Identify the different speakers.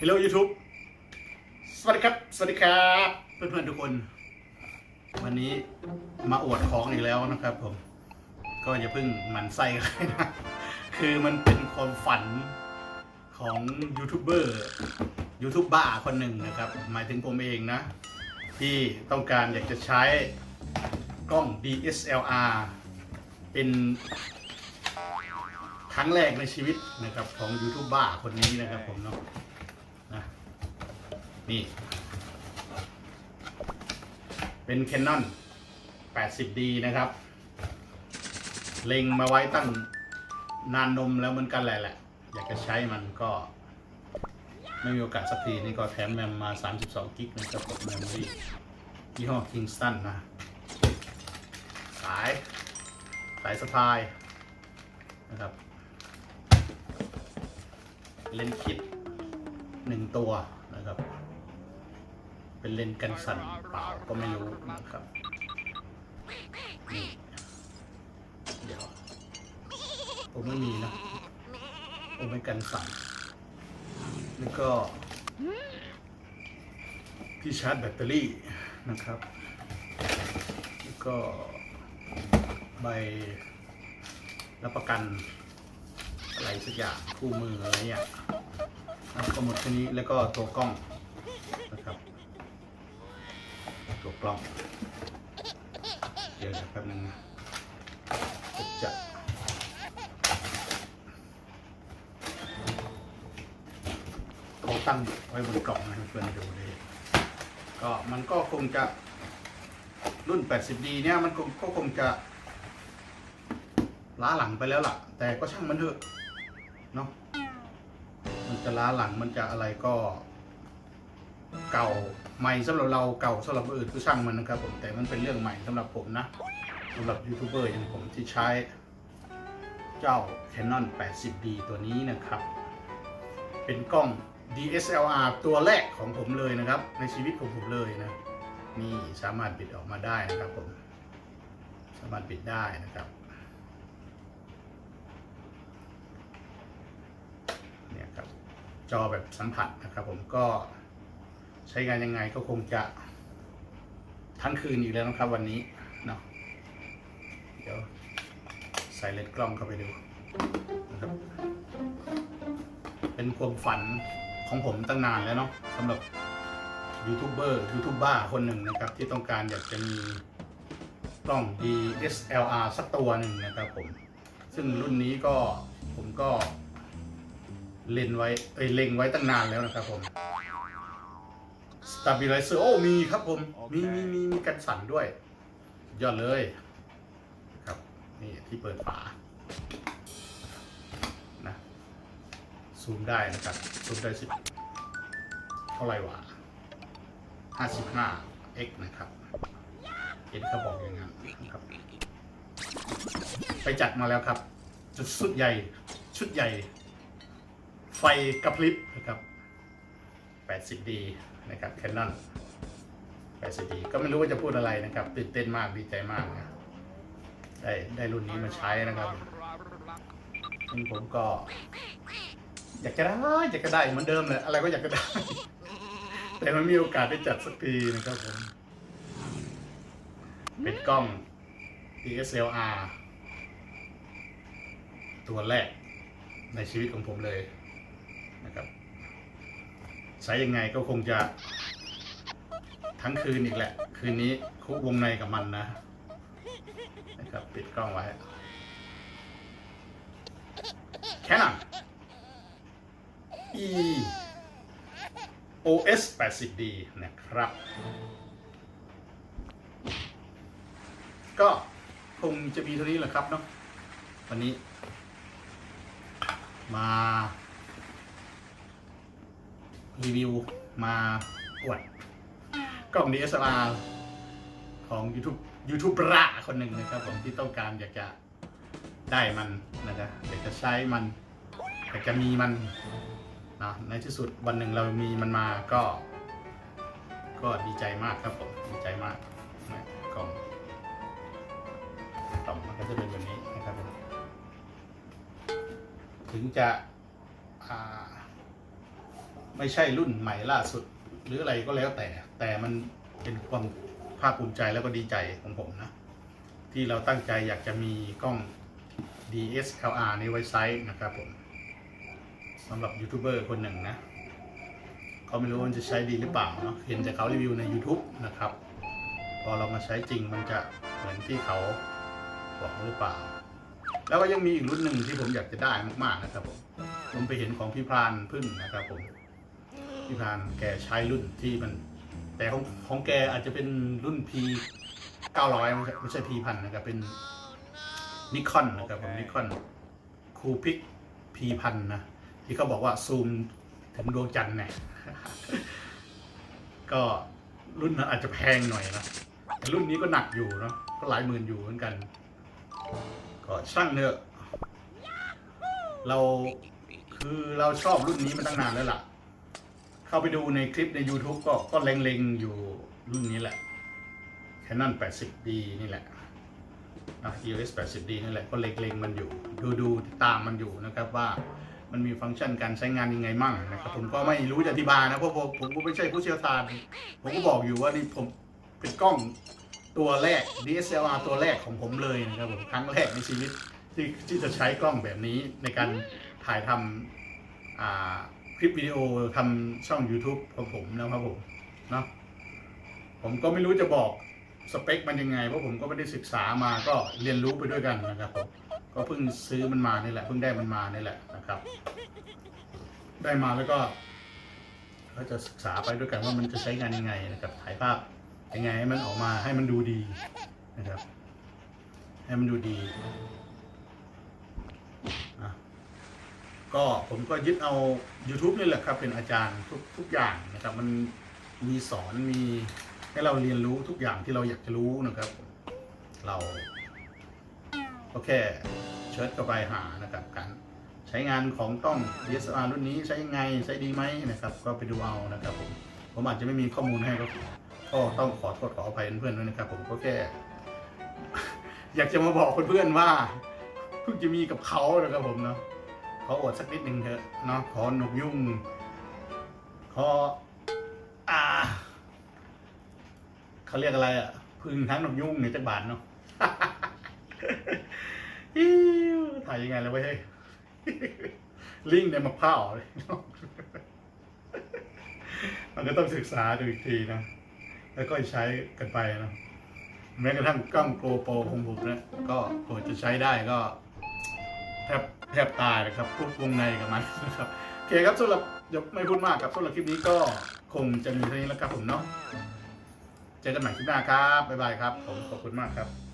Speaker 1: Hello YouTube สวัสดีครับ สวัสดีครับเพื่อนๆทุกคน วันนี้มาอวดของอีกแล้วนะครับผม ก็อย่าเพิ่งหมันไส้กันเลยนะ คือมันเป็นความฝันของยูทูบเบอร์ยูทูบบ้าคนหนึ่งนะครับ หมายถึงผมเองนะ ที่ต้องการอยากจะใช้กล้อง DSLR เป็นครั้งแรกในชีวิตนะครับของยูทูบบ้าคนนี้นะครับผมเนาะ นะนี่ เป็น Canon 80D นะครับ เล็งมาไว้ตั้งนานนมแล้วเหมือนกันแหละแหละ อยากจะใช้มันก็ ไม่มีโอกาสสักทีนี่ก็แถมแมมมา 32 กิกนะครับผมแมมรี่ยี่ห้อ Kingston นะ สาย สายสะพายนะครับ เลนคิด หนึ่งตัวนะครับ เป็นเลนกันสั่นเปล่าก็ไม่รู้นะครับนี่เดี๋ยวผมไม่มีนะผมไม่กันสั่นแล้วก็ที่ชาร์จแบตเตอรี่นะครับ แล้วก็ใบรับประกันอะไรสักอย่างคู่มืออะไรเนี่ย ก็หมดแค่นี้แล้วก็ตัวกล้องนะครับตัวกล้อง เดี๋ยวนะแป๊บนึงนะจะเขาตั้งไว้บนกล่องนะเพื่อนๆดูเลยก็มันก็คงจะรุ่น 80D เนี่ยมันก็คงจะล้าหลังไปแล้วล่ะ แต่ก็ช่างมันเถอะเนาะ มันจะล้าหลังมันจะอะไรก็ เก่าใหม่สำหรับเราเก่าสำหรับคนอื่นก็ช่างมันนะครับผมแต่มันเป็นเรื่องใหม่สำหรับผมนะสำหรับยูทูบเบอร์อย่างผมที่ใช้เจ้า Canon 80D ตัวนี้นะครับ เป็นกล้อง DSLR ตัวแรกของผมเลยนะครับ ในชีวิตของผมเลยนะ นี่สามารถบิดออกมาได้นะครับผม สามารถบิดได้นะครับ เนี่ยครับ จอแบบสัมผัสนะครับผมก็ใช้งานยังไงก็คงจะทั้งคืนอีกแล้วนะครับวันนี้เนาะเดี๋ยวใส่เลนส์กล้องเข้าไปดูนะครับเป็นความฝันของผมตั้งนานแล้วเนาะสำหรับยูทูบเบอร์ยูทูบบ้าคนหนึ่งนะครับ ที่ต้องการอยากจะมีกล้อง DSLR สักตัวหนึ่งนะครับผม ซึ่งรุ่นนี้ก็ผมก็ เล่นไว้เอ้ยเล็งไว้ตั้งนานแล้วนะครับผม stabilizer โอ้มีครับผม มีมีมีมีกันสั่นด้วย ยอดเลย ครับ นี่ที่เปิดฝา นะ ซูมได้นะครับ ซูมได้สิบเท่าไหร่วะ55 x นะครับเห็นเขาบอกอย่างนั้นนะครับ ไปจัดมาแล้วครับจุดสุดใหญ่ ชุดใหญ่ ไฟกระพริบนะครับ 80D นะครับ Canon 80D ก็ไม่รู้ว่าจะพูดอะไรนะครับ ตื่นเต้นมากดีใจมากนะได้ได้รุ่นนี้มาใช้นะครับซึ่งผมก็ อยากจะได้อยากจะได้เหมือนเดิมเลยอะไรก็อยากจะได้ แต่มันมีโอกาสได้จัดสักทีนะครับผมเป็นกล้อง DSLR ตัวแรกในชีวิตของผมเลย นะครับใช้ยังไงก็คงจะทั้งคืนอีกแหละ คืนนี้คุกวงในกับมันนะนะครับปิดกล้องไว้ Canon E OS 80D นะครับ ก็คงจะมีเท่านี้แหละครับเนาะวันนี้มา รีวิวมาอวดกล้อง DSLR ของ YouTube ยูทูบระคนหนึ่งนะครับผมที่ต้องการอยากจะได้มันนะครับอยากจะใช้มันอยากจะมีมันนะในที่สุดวันหนึ่งเรามีมันมาก็ ก็ดีใจมากครับผมดีใจมากนะกล้องกล่องมันก็จะเป็นแบบนี้นะครับผมถึงจะอ่า ไม่ใช่รุ่นใหม่ล่าสุด หรืออะไรก็แล้วแต่ แต่มันเป็นความภาคภูมิใจแล้วก็ดีใจของผมนะ ที่เราตั้งใจอยากจะมีกล้อง DSLR ในไว้ไซต์นะครับผมสำหรับยูทูบเบอร์คนหนึ่งนะเขาไม่รู้ว่ามันจะใช้ดีหรือเปล่าเนาะเห็นแต่เขารีวิวใน YouTube นะครับ พอเรามาใช้จริงมันจะเหมือนที่เขาบอกหรือเปล่า แล้วก็ยังมีอีกรุ่นหนึ่งที่ผมอยากจะได้มากๆนะครับผมผมไปเห็นของพี่พรานพึ่งนะครับผม พี่พรานแกใช้รุ่นที่มัน แต่ของของแกอาจจะเป็นรุ่น P 900ไม่ใช่ไม่ใช่ P พันนะครับ เป็นนิคอนนะครับผมนิคอนคูพิก P พันนะ ที่เขาบอกว่าซูมถึงดวงจันทร์เนี่ยก็รุ่นนั้นอาจจะแพงหน่อยนะแต่รุ่นนี้ก็หนักอยู่เนาะก็หลายหมื่นอยู่เหมือนกัน ก็ช่างเถอะ เราคือเราชอบรุ่นนี้มาตั้งนานแล้วล่ะ เข้าไปดูในคลิปใน YouTube ก็ก็เล็งๆอยู่รุ่นนี้แหละ Canon 80D นี่แหละนะ EOS 80D นี่แหละก็เล็งๆมันอยู่ ดูดูๆตามมันอยู่นะครับว่ามันมีฟังก์ชันการใช้งานยังไงมั่งนะครับผมก็ไม่รู้จะอธิบายนะเพราะผมผมก็ไม่ใช่ผู้เชี่ยวชาญผมก็บอกอยู่ว่านี่ผมเป็นกล้องตัวแรก DSLR ตัวแรกของผมเลยนะครับผมครั้งแรกในชีวิตที่ที่จะใช้กล้องแบบนี้ในการถ่ายทำอ่า คลิปวิดีโอทำช่อง YouTube ของผมนะครับผมเนาะผมก็ไม่รู้จะบอกสเปคมันยังไง เพราะผมก็ไม่ได้ศึกษามาก็เรียนรู้ไปด้วยกันนะครับผมก็เพิ่งซื้อมันมานี่แหละเพิ่งได้มันมานี่แหละนะครับ ได้มาแล้วก็ก็จะศึกษาไปด้วยกันว่ามันจะใช้งานยังไงนะครับถ่ายภาพยังไงให้มันออกมาให้มันดูดีนะครับ ให้มันดูดีอะ ก็ผมก็ยึดเอา YouTube นี่แหละครับ เป็นอาจารย์ทุกทุกอย่างนะครับ มันมีสอนมีให้เราเรียนรู้ทุกอย่างที่เราอยากจะรู้นะครับ เราก็แค่เชิญเข้าไปหานะครับการใช้งานของกล้อง DSLR รุ่นนี้ใช้ยังไงใช้ดีไหมนะครับ ก็ไปดูเอานะครับ ผมผมอาจจะไม่มีข้อมูลให้ก็ก็ต้องขอโทษขออภัยเพื่อนๆด้วยนะครับ ผมก็แค่ อยากจะมาบอกเพื่อนๆว่าเพิ่งจะมีกับเขานะครับผมเนาะ ขออวดสักนิดหนึ่งเถอะเนาะขอหนกยุ่ง ขออ่าเขาเรียกอะไรอะพึ่งทั้งหนกยุ่งเนี่ยจักบาทเนาะอิ๊วถ่ายยังไงแล้วเว้ยเฮ้ยลิงก์ในมะพร้าวเลยมันก็ต้องศึกษาดูอีกทีนะ แล้วก็ใช้กันไปนะ แม้กระทั่งกล้องโกโปรของผมนะก็กว่าจะใช้ได้ก็ แทบแทบตายนะครับพวกวงในกับมันนะครับโอเคครับสำหรับเดี๋ยวไม่พูดมากครับสำหรับคลิปนี้ก็คงจะมีเท่านี้แล้วครับผมเนาะเจอกันใหม่คลิปหน้าครับบ๊ายบายครับผมขอบคุณมากครับ